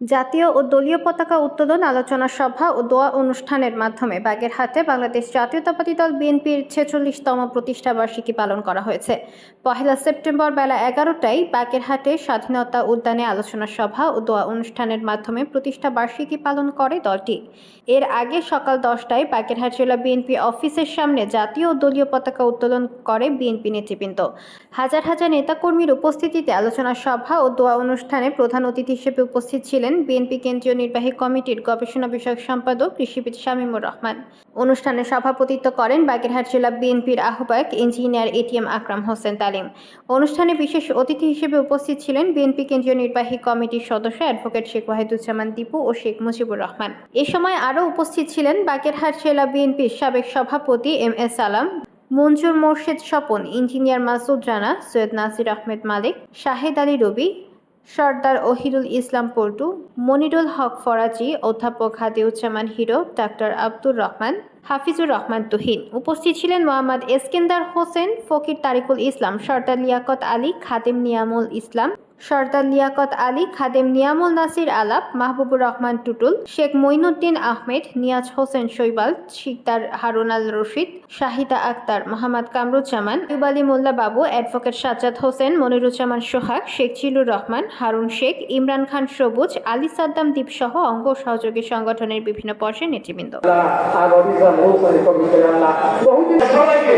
জাতীয় ও দলীয় পতাকা উত্তোলন, আলোচনা সভা ও দোয়া অনুষ্ঠানের মাধ্যমে বাগেরহাটে বাংলাদেশ জাতীয়তাবাদী দল বিএনপির ছেচল্লিশতম প্রতিষ্ঠা বার্ষিকী পালন করা হয়েছে। পহেলা সেপ্টেম্বর বেলা এগারোটায় বাগেরহাটে স্বাধীনতা উদ্যানে আলোচনা সভা ও দোয়া অনুষ্ঠানের মাধ্যমে প্রতিষ্ঠা বার্ষিকী পালন করে দলটি। এর আগে সকাল দশটায় বাগেরহাট জেলা বিএনপি অফিসের সামনে জাতীয় ও দলীয় পতাকা উত্তোলন করে বিএনপি নেতৃবৃন্দ। হাজার হাজার নেতাকর্মীর উপস্থিতিতে আলোচনা সভা ও দোয়া অনুষ্ঠানে প্রধান অতিথি হিসেবে উপস্থিত ছিলেন বিএনপি কেন্দ্রীয় নির্বাহী কমিটির গবেষণা বিষয়ক সম্পাদক কৃষিবিদ শামীমুর রহমান। অনুষ্ঠানে সভাপতিত্ব করেন বাগেরহাট জেলা বিএনপির আহ্বায়ক ইঞ্জিনিয়ার এটিএম আকরাম হোসেন তালিম। অনুষ্ঠানে বিশেষ অতিথি হিসেবে উপস্থিত ছিলেন বিএনপি কেন্দ্রীয় নির্বাহী কমিটির সদস্য অ্যাডভোকেট শেখ ওয়াহিদুজ্জামান দীপু ও শেখ মুজিবুর রহমান। এ সময় আরও উপস্থিত ছিলেন বাগেরহাট জেলা বিএনপির সাবেক সভাপতি M S Salam, Manjur Morshed Swapan, engineer Masud Rana, Syed Nasir Ahmed Malik, Shahed Ali Robi Sardar Ohirul Islam Poltu, Monirul Haque Faraji, অধ্যাপক হাদিউজ্জামান হিরো, ডাক্তার আব্দুর রহমান, হাফিজুর রহমান তুহিন। উপস্থিত ছিলেন মোহাম্মদ এসকেন্দার হোসেন, ফকির তারিকুল ইসলাম, সর্দার লিয়াকত আলী, খাদিম নিয়ামুল ইসলাম সর্দার লিয়াকত আলী, খাদেম নিয়ামুল নাসির আলাপ, মাহবুবুর রহমান টুটুল, শেখ মঈনুদ্দিন আহমেদ, নিয়াজ হোসেন শৈবাল, শিকদার হারুন আল রশিদ, শাহিদা আক্তার, মোহাম্মদ কামরুজ্জামান ইউব আলী মোল্লা বাবু, অ্যাডভোকেট সাজ্জাদ হোসেন, মনিরুজ্জামান সোহাগ, শেখ জিলুর রহমান, হারুন শেখ, ইমরান খান সবুজ, আলী সাদ্দাম দ্বীপ সহ অঙ্গ সহযোগী সংগঠনের বিভিন্ন পর্যায়ের নেতৃবৃন্দ। সবাইকে